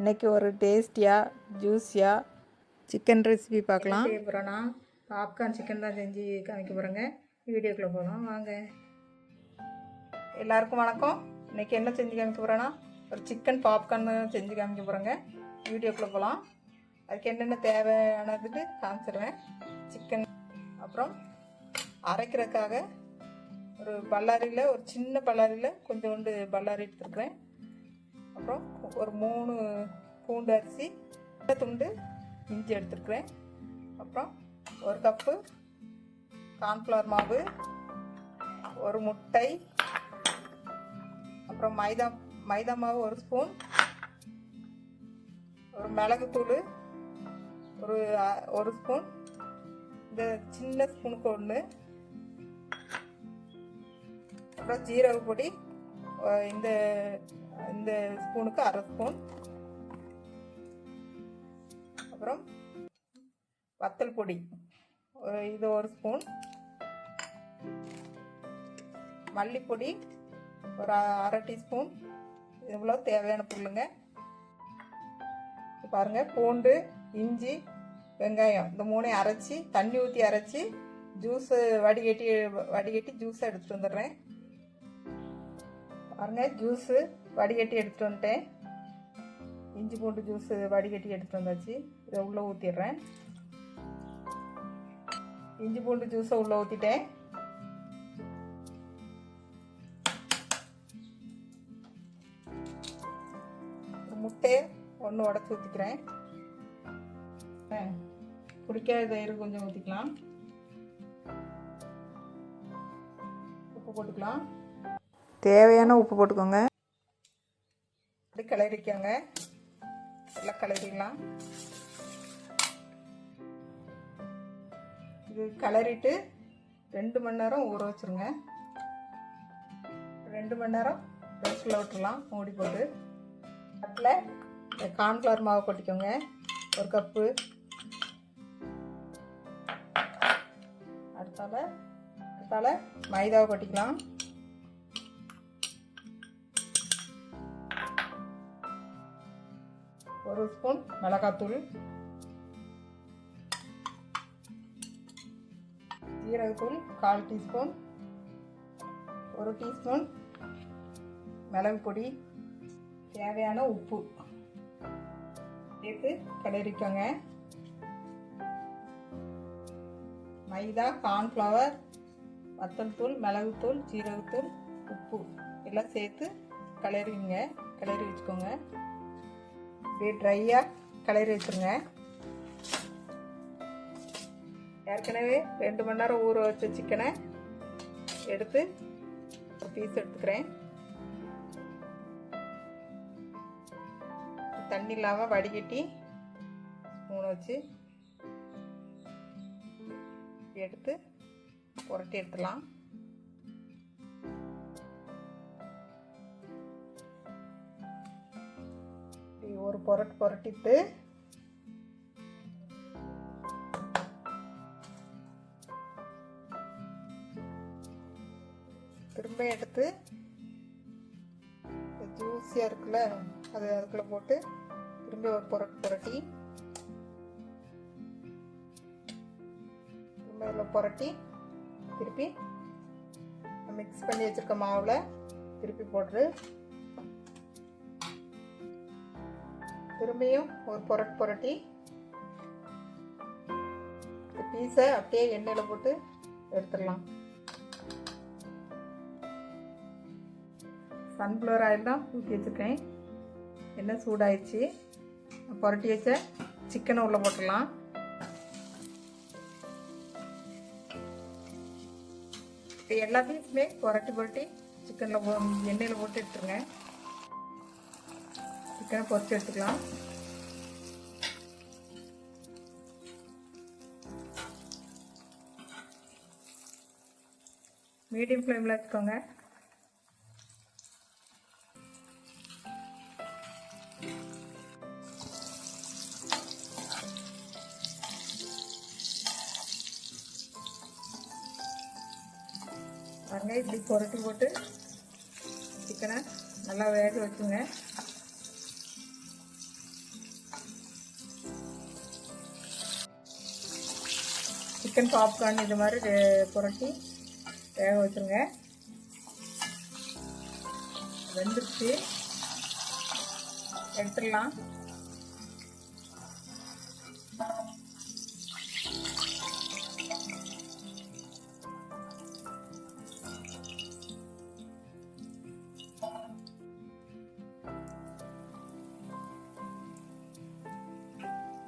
இன்றைக்கி ஒரு டேஸ்டியாக ஜூஸியாக சிக்கன் ரெசிபி பார்க்கலாம். செய்ய போகிறோன்னா பாப்கார்ன் சிக்கன் தான் செஞ்சு காமிக்க போகிறேங்க வீடியோக்குள்ளே போகலாம் வாங்க. எல்லாருக்கும் வணக்கம். இன்றைக்கி என்ன செஞ்சு காமிக்க போகிறேன்னா ஒரு சிக்கன் பாப்கார்ன் செஞ்சு காமிக்க போகிறேங்க வீடியோக்குள்ளே போகலாம் அதுக்கு என்னென்ன தேவையானதுக்கு காமிச்சிடுறேன் சிக்கன் அப்புறம் அரைக்கிறதுக்காக ஒரு பல்லாரியில் ஒரு சின்ன பல்லாரியில் கொஞ்சோண்டு பல்லாரி எடுத்துருக்குறேன். அப்புறம் ஒரு மூணு பூண்டு அரிசி துண்டு இஞ்சி எடுத்துருக்குறேன். அப்புறம் ஒரு கப்பு கார்ன்ஃப்ளவர் மாவு ஒரு முட்டை அப்புறம் மைதா மைதா மாவு ஒரு ஸ்பூன் ஒரு மிளகுத்தூள் ஒரு ஒரு ஸ்பூன் இந்த சின்ன ஸ்பூனுக்கு ஒன்று அப்புறம் ஜீரக பொடி இந்த இந்த ஸ்பூனுக்கு அரை ஸ்பூன். அப்புறம் வத்தல் பொடி. ஒரு இது ஒரு ஸ்பூன். மல்லிப்பொடி ஒரு அரை டீஸ்பூன். இவ்வளோ தேவையான பொருளுங்க. பாருங்கள் பூண்டு இஞ்சி வெங்காயம். இந்த மூணையும் அரைச்சி தண்ணி ஊற்றி அரைச்சி ஜூஸு வடிகட்டி வடிகட்டி ஜூஸை எடுத்துகிட்டு வந்துடுறேன். பாருங்க ஜூஸு வடிகட்டி எடுத்துகிட்டு வந்துட்டேன். இஞ்சி பூண்டு ஜூஸு வடிகட்டி எடுத்துகிட்டு வந்தாச்சு. இதை உள்ளே ஊற்றிடுறேன் இஞ்சி பூண்டு ஜூஸை உள்ளே ஊற்றிட்டேன் முட்டையை ஒன்று உடச்சி ஊற்றிக்கிறேன் குடிக்காத தயிர் கொஞ்சம் ஊற்றிக்கலாம் உப்பு போட்டுக்கலாம். தேவையான உப்பு போட்டுக்கோங்க. அப்படி கிளறிக்கோங்க. நல்லா கிளறிடலாம். இது கிளறிட்டு ரெண்டு மணி நேரம் ஊற வச்சுருங்க. ரெண்டு மணி நேரம் ரெஸ்ட்டில் விட்டுடலாம் மூடி போட்டு. அதில் கார்ன்ஃப்ளவர் மாவு கொட்டிக்கோங்க. ஒரு கப்பு. அடுத்தால அடுத்தால மைதாவை கொட்டிக்கலாம். ஒரு ஸ்பூன் மிளகாத்தூள். ஜீரகத்தூள் கால் டீஸ்பூன். ஒரு டீஸ்பூன் மிளகு பொடி. தேவையான உப்பு. சேர்த்து கிளறிக்கோங்க. மைதா கார்ன்ஃப்ளவர் வத்தல் தூள் மிளகுத்தூள் ஜீரகத்தூள் உப்பு. எல்லாம் சேர்த்து கிளறிங்க. கிளறி வச்சுக்கோங்க. அப்படியே ட்ரையாக கலரி வச்சுருங்க. ஏற்கனவே ரெண்டு மணி நேரம் ஊற வச்ச சிக்கனை எடுத்து ஒரு பீஸ் எடுத்துக்கிறேன். தண்ணி இல்லாமல் வடிகட்டி ஸ்பூனை வச்சு எடுத்து புரட்டி எடுத்துடலாம். ஒரு புரட்டு புரட்டிட்டு திரும்ப எடுத்து ஜூஸியாக இருக்குல்ல அது அதுக்குள்ளே போட்டு திரும்ப ஒரு புரட்டு புரட்டி திரும்ப இதில் புரட்டி திருப்பி மிக்ஸ் பண்ணி வச்சுருக்க மாவில் திருப்பி போட்டு திரும்பியும் ஒரு புரட் புரட்டி. இந்த பீஸை அப்படியே எண்ணெயில் போட்டு எடுத்துடலாம். சன்ஃப்ளவர் ஆயில் தான் ஊற்றி வச்சுருக்கேன். எண்ணெய் சூடாயிடுச்சு. புரட்டி வச்ச சிக்கனை உள்ளே போட்டுடலாம். இப்போ எல்லா புரட்டி புரட்டி சிக்கனில் எண்ணெயில் போட்டு எடுத்துருங்க. சிக்கனை பொறிச்சு எடுத்துக்கலாம். மீடியம் ஃப்ளேமில் வச்சுக்கோங்க பாருங்க இப்படி புரட்டி போட்டு சிக்கனை நல்லா வேக வச்சுங்க. சிக்கன் பாப்கார்ன் இது மாதிரி புரட்டி வேக வச்சுருங்க. வெந்துருச்சு. எடுத்துடலாம்.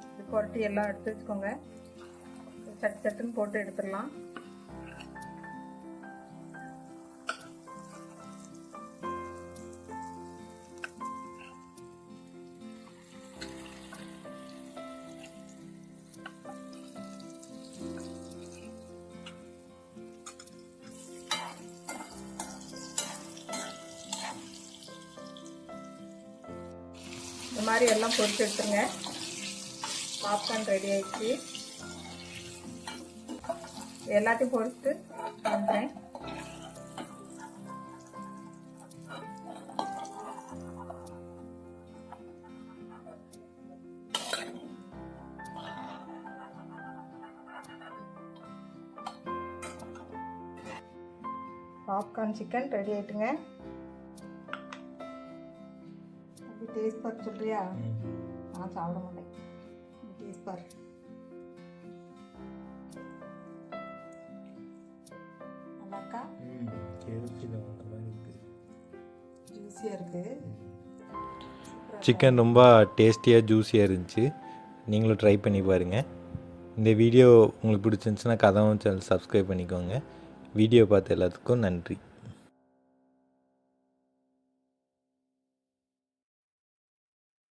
இது புரட்டி எல்லாம் எடுத்து வச்சுக்கோங்க. சட்டு சட்டுன்னு போட்டு எடுத்துடலாம். இந்த மாதிரி எல்லாம் பொறுத்து எடுத்துருங்க. பாப்கார்ன் ரெடி ஆயிடுச்சு. எல்லாத்தையும் பொரிச்சுட்டு காமிக்கிறேன் பாப்கார்ன் சிக்கன் ரெடி ஆயிட்டுங்க. அப்படி டேஸ்ட் பார்த்து சொல்றியா? நான் சாப்பிட மாட்டேன். டேஸ்ட் பாரு? இருக்கா? ஜூஸியாக இருக்கு. சிக்கன் ரொம்ப டேஸ்டியாக ஜூஸியாக இருந்துச்சு. நீங்களும் ட்ரை பண்ணி பாருங்கள் இந்த வீடியோ உங்களுக்கு பிடிச்சிருந்துச்சுன்னா கதவும் சேனல் சப்ஸ்கிரைப் பண்ணிக்கோங்க. வீடியோ பார்த்த எல்லாத்துக்கும் நன்றி.